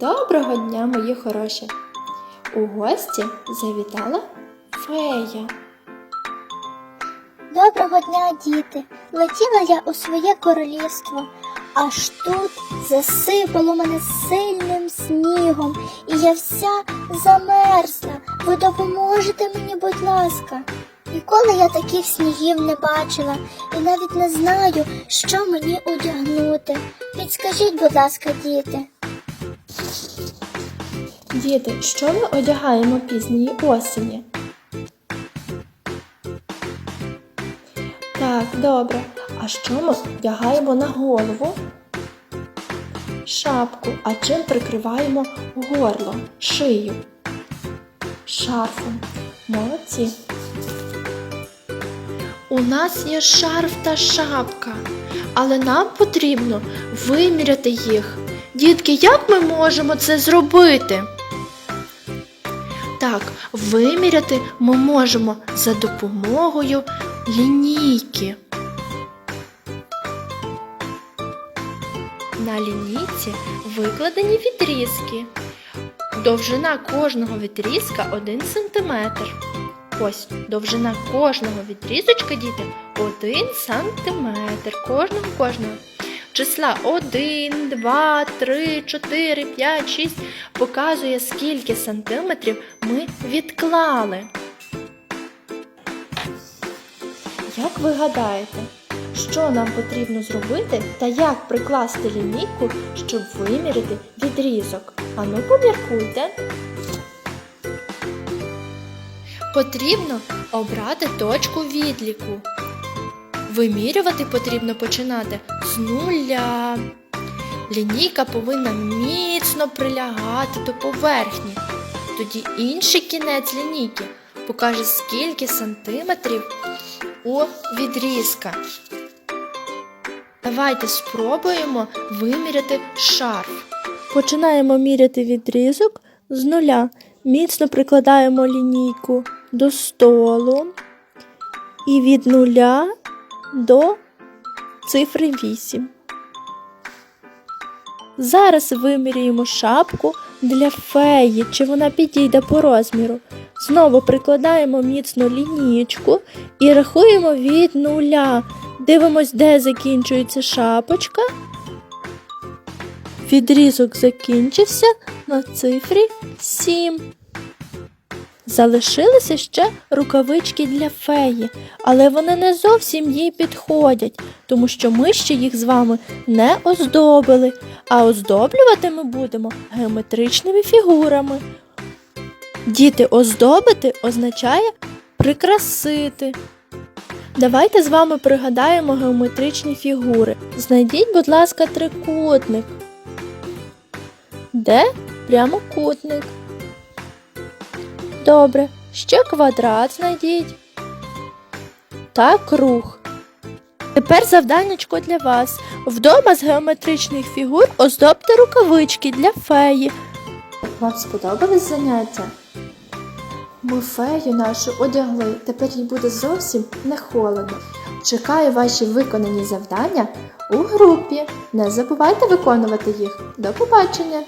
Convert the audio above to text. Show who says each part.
Speaker 1: Доброго дня, мої хороші! У гості завітала фея.
Speaker 2: Доброго дня, діти! Летіла я у своє королівство, аж тут засипало мене сильним снігом, і я вся замерзла. Ви допоможете мені, будь ласка. Ніколи я таких снігів не бачила і навіть не знаю, що мені одягнути. Підскажіть, будь ласка, діти.
Speaker 1: Діти, що ми одягаємо пізньої осені? Так, добре. А що ми вдягаємо на голову? Шапку. А чим прикриваємо горло, шию? Шарфом. Молодці. У нас є шарф та шапка, але нам потрібно виміряти їх. Дітки, як ми можемо це зробити? Так, виміряти ми можемо за допомогою лінійки. На лінійці викладені відрізки. Довжина кожного відрізка 1 см. Ось довжина кожного відрізочка, діти, 1 см. Кожного кожного. Числа 1, 2, 3, 4, 5, 6 показує, скільки сантиметрів ми відклали. Як ви гадаєте, що нам потрібно зробити та як прикласти лінійку, щоб виміряти відрізок? Ану, поміркуйте. Потрібно обрати точку відліку. Вимірювати потрібно починати з нуля. Лінійка повинна міцно прилягати до поверхні. Тоді інший кінець лінійки покаже, скільки сантиметрів у відрізка. Давайте спробуємо виміряти шарф. Починаємо міряти відрізок з нуля. Міцно прикладаємо лінійку до столу і від нуля до цифри 8. Зараз вимірюємо шапку для феї, чи вона підійде по розміру. Знову прикладаємо міцно лінієчку і рахуємо від нуля. Дивимось, де закінчується шапочка. Відрізок закінчився на цифрі 7. Залишилися ще рукавички для феї, але вони не зовсім їй підходять, тому що ми ще їх з вами не оздобили, а оздоблювати ми будемо геометричними фігурами. Діти оздобити означає прикрасити. Давайте з вами пригадаємо геометричні фігури. Знайдіть, будь ласка, трикутник. Де прямокутник? Добре, ще квадрат знайдіть. Та круг. Тепер завданнячко для вас. Вдома з геометричних фігур оздобте рукавички для феї. Вам сподобались заняття? Ми фею нашу одягли, тепер їй буде зовсім не холодно. Чекаю ваші виконані завдання у групі. Не забувайте виконувати їх. До побачення!